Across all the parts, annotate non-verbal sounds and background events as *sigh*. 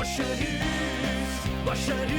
Koşarız, başarır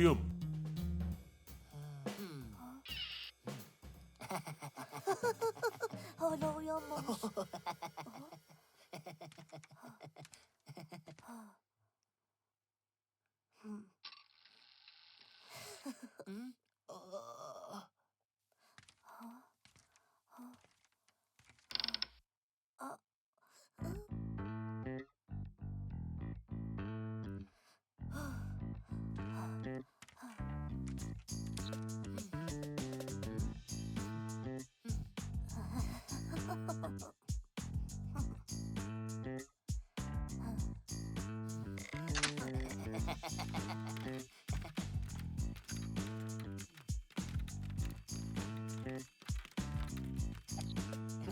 Uyum.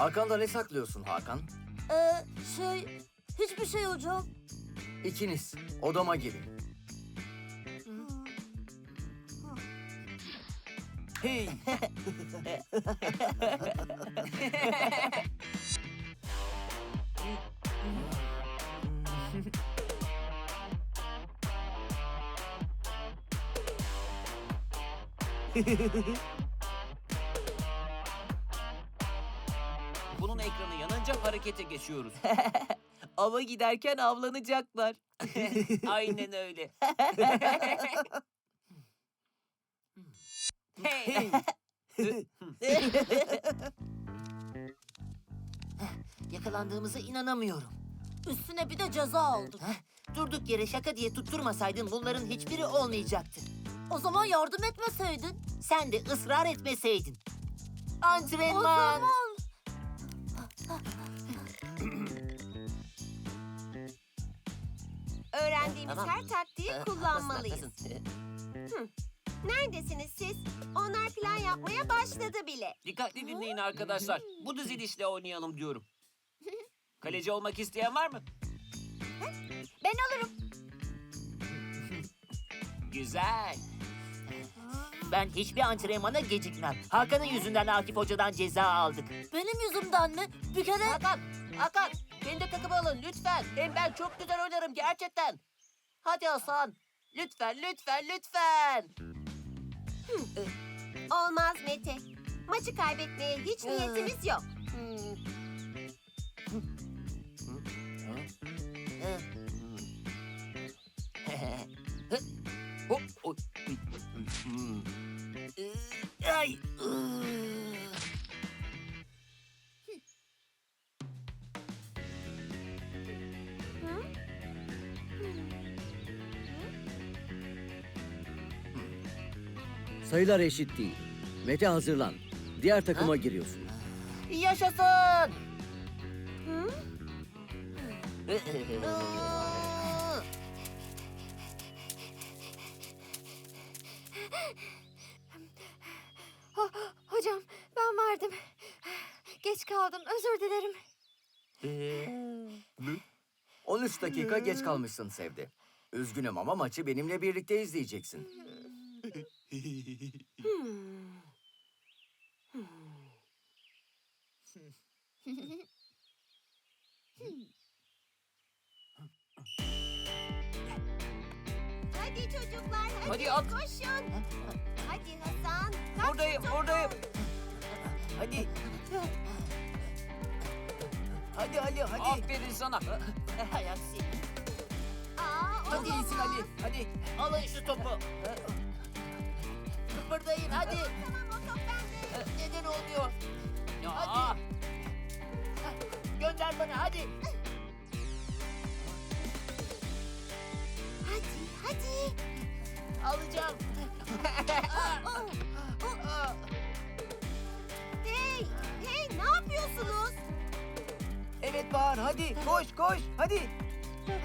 Arkanda ne saklıyorsun Hakan? Ee, şey, hiçbir şey hocam. İkiniz odama girin. Hey! *laughs* harekete geçiyoruz. *laughs* Ava giderken avlanacaklar. *laughs* Aynen öyle. *laughs* hey. Yakalandığımıza inanamıyorum. Üstüne bir de ceza aldık. Durduk yere şaka diye tutturmasaydın bunların hiçbiri olmayacaktı. O zaman yardım etmeseydin. Sen de ısrar etmeseydin. O Antrenman. Tamam. her taktiği Ee, kullanmalıyız. Neredesiniz siz? Onlar plan yapmaya başladı bile. Dikkatli dinleyin arkadaşlar. Bu dizilişle oynayalım diyorum. Kaleci olmak isteyen var mı? Ben olurum. Güzel. Ben hiçbir antrenmana gecikmem. Hakan'ın yüzünden Akif Hoca'dan ceza aldık. Benim yüzümden mi? Bir kere... Hakan, Hakan beni de takıma alın lütfen. Hem ben çok güzel oynarım gerçekten. Hadi Hasan. Lütfen, lütfen, lütfen. Olmaz Mete. Maçı kaybetmeye hiç Ee. niyetimiz yok. Sayılar eşit değil. Mete hazırlan. Diğer takıma giriyorsun. Yaşasın. Hocam ben vardım. Geç kaldım özür dilerim. 13 dakika geç kalmışsın Sevdi. Üzgünüm ama maçı benimle birlikte izleyeceksin. Hehehehe. *laughs* Kıpırdayın hadi. Tamam o top bende. Neden olmuyor? Ya. Hadi. Gönder bana hadi. Hadi hadi. Alacağım. *laughs* Hey hey ne yapıyorsunuz? Evet Bahar, hadi. Koş, koş, hadi.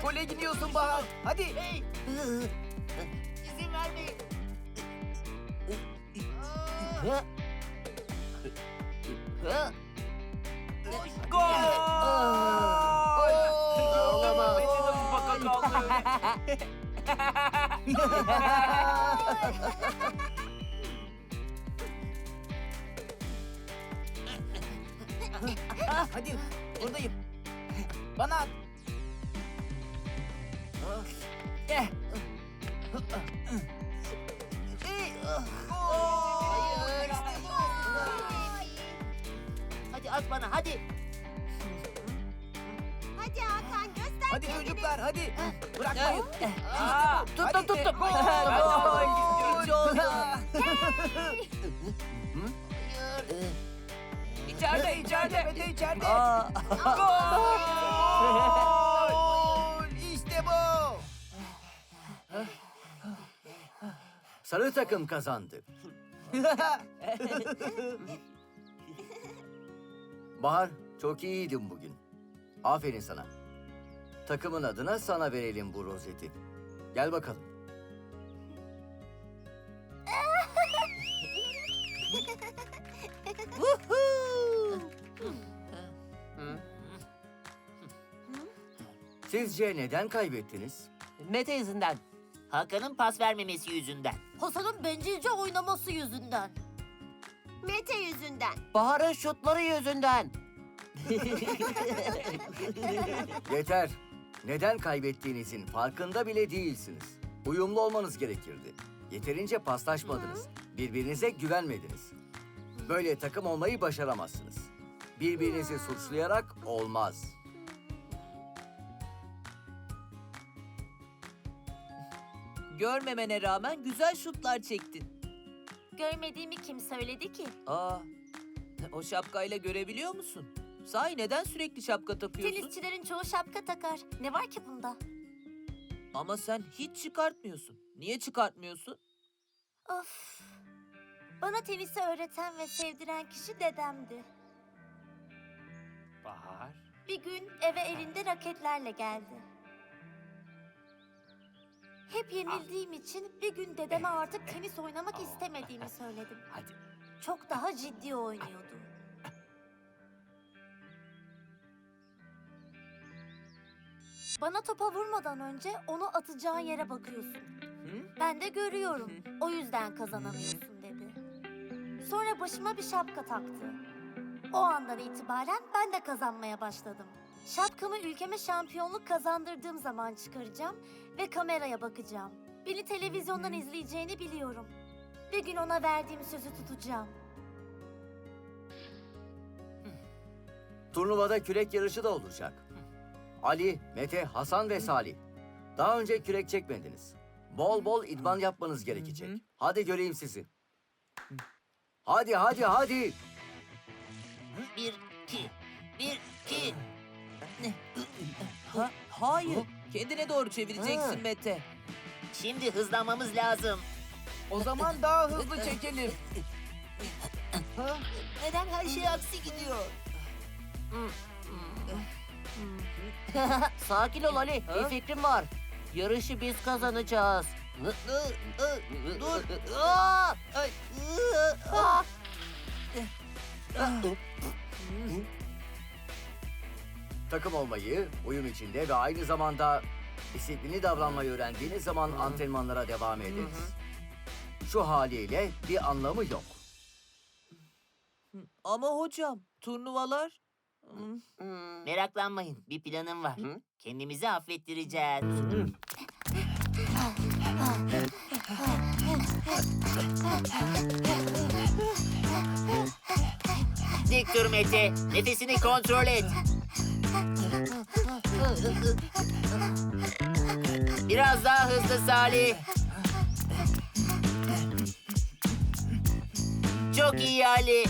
Gole gidiyorsun Bahar, hadi. Hey. *laughs* Gol! Olamaz. Beni nasıl baka kaldı öyle? Hadi, buradayım. Bana at. Eh. At bana hadi. Hadi Hakan göster Hadi kendini. çocuklar, hadi. Bırakmayın. Aa, Tuttum, tuttum. Gol! Gol! gol. İçeride, içeride. Mete içeride. Gol! İşte bu. Sarı takım kazandı. *laughs* Bahar, çok iyiydin bugün. Aferin sana. Takımın adına sana verelim bu rozeti. Gel bakalım. *laughs* Sizce neden kaybettiniz? Mete yüzünden. Hakan'ın pas vermemesi yüzünden. Hasan'ın bencilce oynaması yüzünden. Mete yüzünden. Bahar'ın şutları yüzünden. Yeter. Neden kaybettiğinizin farkında bile değilsiniz. Uyumlu olmanız gerekirdi. Yeterince paslaşmadınız. Birbirinize güvenmediniz. Böyle takım olmayı başaramazsınız. Birbirinizi suçlayarak olmaz. Görmemene rağmen güzel şutlar çektin. Görmediğimi kim söyledi ki? Aa, o şapkayla görebiliyor musun? Sahi neden sürekli şapka takıyorsun? Tenisçilerin çoğu şapka takar. Ne var ki bunda? Ama sen hiç çıkartmıyorsun. Niye çıkartmıyorsun? Of. Bana tenisi öğreten ve sevdiren kişi dedemdi. Bahar. Bir gün eve elinde raketlerle geldi. Hep yenildiğim için bir gün dedeme artık tenis oynamak istemediğimi söyledim. Hadi. Çok daha ciddi oynuyordu. Bana topa vurmadan önce onu atacağın yere bakıyorsun. Ben de görüyorum. O yüzden kazanamıyorsun dedi. Sonra başıma bir şapka taktı. O andan itibaren ben de kazanmaya başladım. Şapkamı ülkeme şampiyonluk kazandırdığım zaman çıkaracağım ve kameraya bakacağım. Beni televizyondan izleyeceğini biliyorum. Bir gün ona verdiğim sözü tutacağım. Turnuvada kürek yarışı da olacak. Ali, Mete, Hasan ve Salih. Daha önce kürek çekmediniz. Bol bol idman yapmanız gerekecek. Hadi göreyim sizi. Hadi hadi hadi. Bir, iki. Bir, iki. Ha, hayır. Kendine doğru çevireceksin. Mete. Şimdi hızlanmamız lazım. O zaman daha hızlı çekelim. Neden her şey aksi gidiyor? *laughs* Sakin ol Ali. Bir fikrim var. Yarışı biz kazanacağız. Dur. Aa! Ay, aa! Takım olmayı, uyum içinde ve aynı zamanda disiplinli davranmayı öğrendiğiniz zaman antrenmanlara devam ederiz. Şu haliyle bir anlamı yok. Ama hocam turnuvalar... Meraklanmayın. Bir planım var. Kendimizi affettireceğiz. Dik dur Mete. Nefesini kontrol et. Biraz daha hızlı Salih. Çok iyi Ali.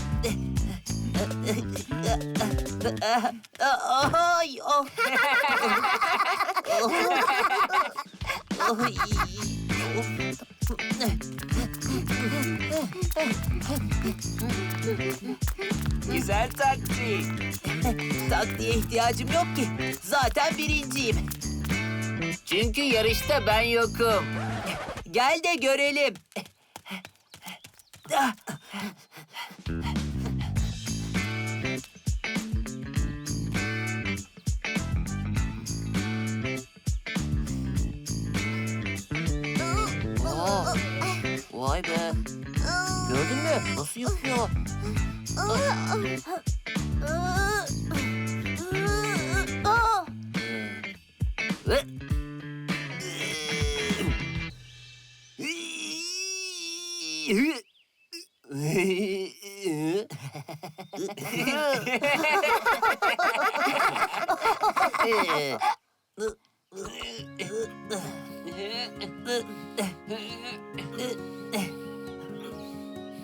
Ay, oh. *laughs* Güzel taktik. Taktiğe ihtiyacım yok ki. Zaten birinciyim. Çünkü yarışta ben yokum. Gel de görelim. Vay be. Gördün mü? Nasıl yapıyor?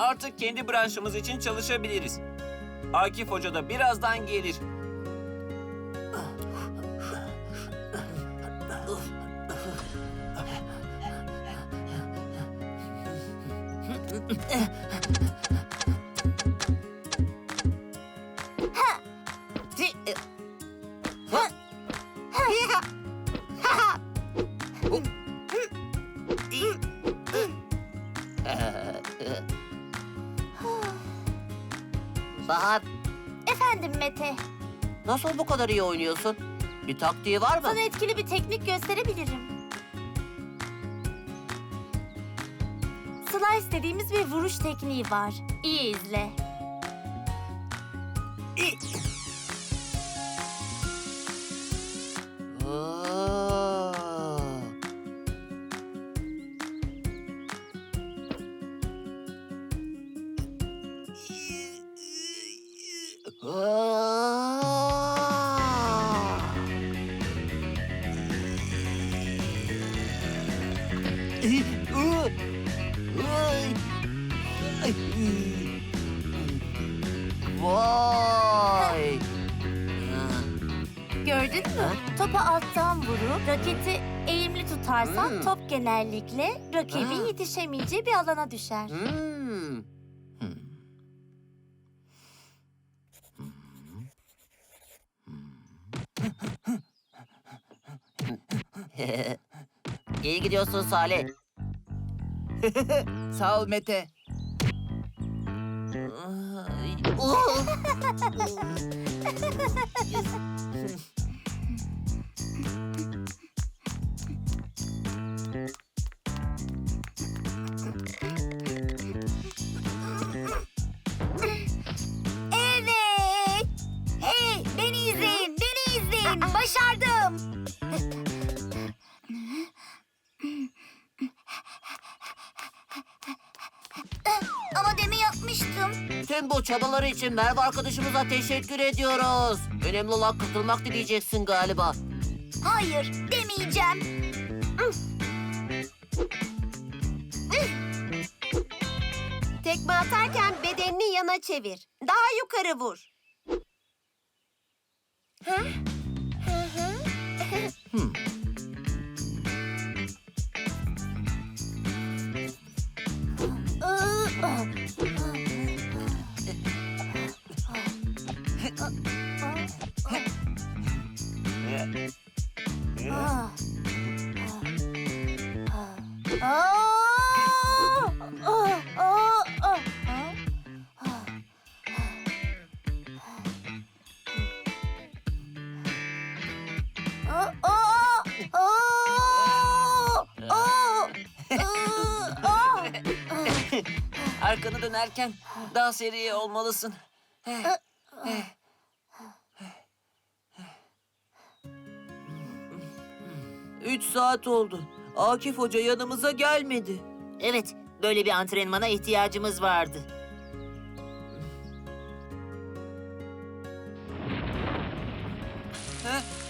Artık kendi branşımız için çalışabiliriz. Akif Hoca da birazdan gelir. Kadar iyi oynuyorsun? Bir taktiği var mı? sana etkili bir teknik gösterebilirim. Slice dediğimiz bir vuruş tekniği var. İyi izle. Aa. Gördün mü? Topa alttan vurup raketi eğimli tutarsan Hmm. top genellikle rakibin Ha. yetişemeyeceği bir alana düşer. Hmm. *laughs* İyi gidiyorsun Salih. *laughs* Sağ ol Mete. *laughs* Evet. Bu çabaları için Merve arkadaşımıza teşekkür ediyoruz. Önemli olan katılmak dileyeceksin galiba. Hayır, demeyeceğim. Tekme atarken bedenini yana çevir. Daha yukarı vur. Ah. Ah. Ah. Ah. Arkanı dönerken daha seri olmalısın. Eh, eh. Üç saat oldu. Akif Hoca yanımıza gelmedi. Evet, böyle bir antrenmana ihtiyacımız vardı.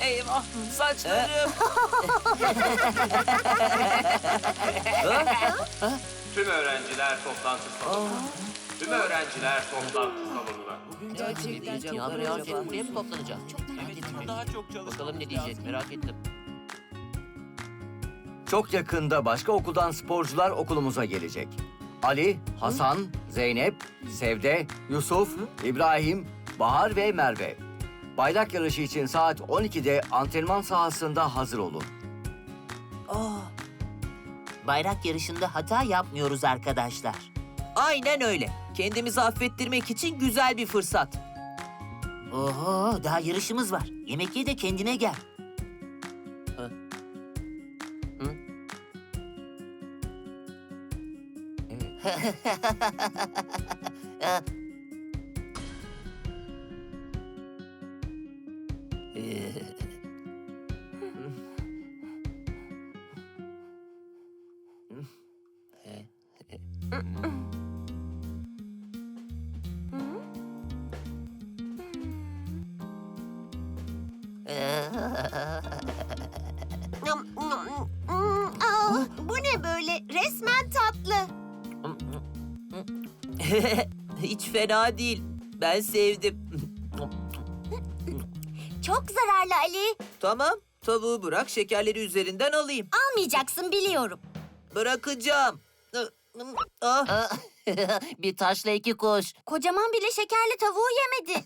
Eyvah saçlarım. *laughs* Tüm öğrenciler toplantı salonuna. Tüm öğrenciler toplantı salonuna. Gerçekten ya buraya herkes buraya mı toplanacak? Daha çok çalış. Bakalım ne diyecek merak ettim. Çok yakında başka okuldan sporcular okulumuza gelecek. Ali, Hasan, Zeynep, Sevde, Yusuf, İbrahim, Bahar ve Merve. Bayrak yarışı için saat 12'de antrenman sahasında hazır olun. Bayrak yarışında hata yapmıyoruz arkadaşlar. Aynen öyle. Kendimizi affettirmek için güzel bir fırsat. Oho, daha yarışımız var. Yemek ye de kendine gel. 哈哈哈哈哈哈呃 Hiç fena değil. Ben sevdim. Çok zararlı Ali. tamam. Tavuğu bırak şekerleri üzerinden alayım. Almayacaksın biliyorum. Bırakacağım. Ah, *laughs* bir taşla iki kuş. Kocaman bile şekerli tavuğu yemedi.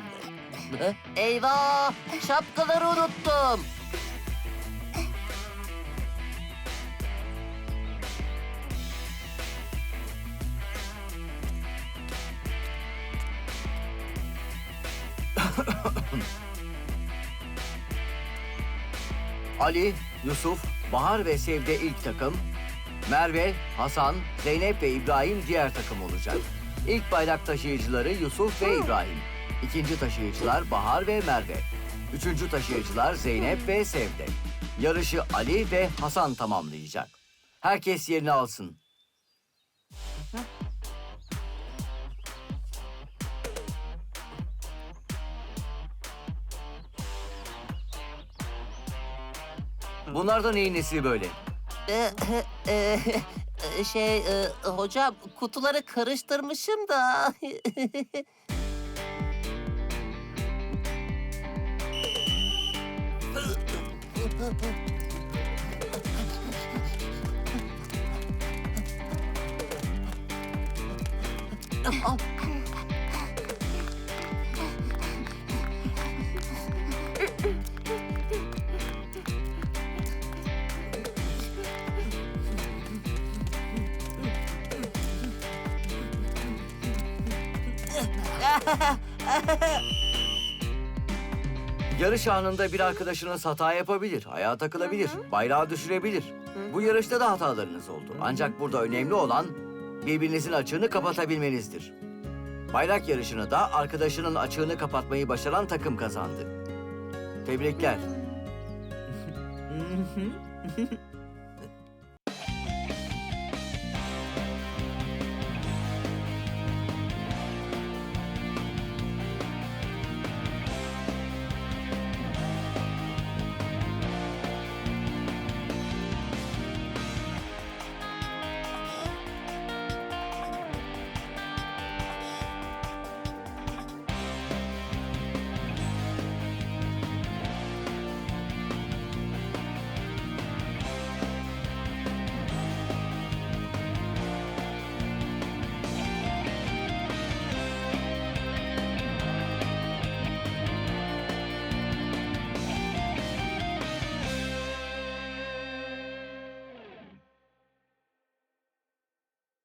*laughs* *laughs* Eyvah! Şapkaları unuttum. Ali, Yusuf, Bahar ve Sevde ilk takım. Merve, Hasan, Zeynep ve İbrahim diğer takım olacak. İlk bayrak taşıyıcıları Yusuf ve İbrahim. İkinci taşıyıcılar Bahar ve Merve. Üçüncü taşıyıcılar Zeynep ve Sevde. Yarışı Ali ve Hasan tamamlayacak. Herkes yerini alsın. Bunlardan neyin nesi böyle? Ee, e, *laughs* şey, e, hocam kutuları karıştırmışım da. *laughs* Al. Ha ha ha! Yarış anında bir arkadaşınız hata yapabilir, ayağa takılabilir, bayrağı düşürebilir. Bu yarışta da hatalarınız oldu. Ancak burada önemli olan birbirinizin açığını kapatabilmenizdir. Bayrak yarışını da arkadaşının açığını kapatmayı başaran takım kazandı. Tebrikler. *laughs* *laughs* *laughs*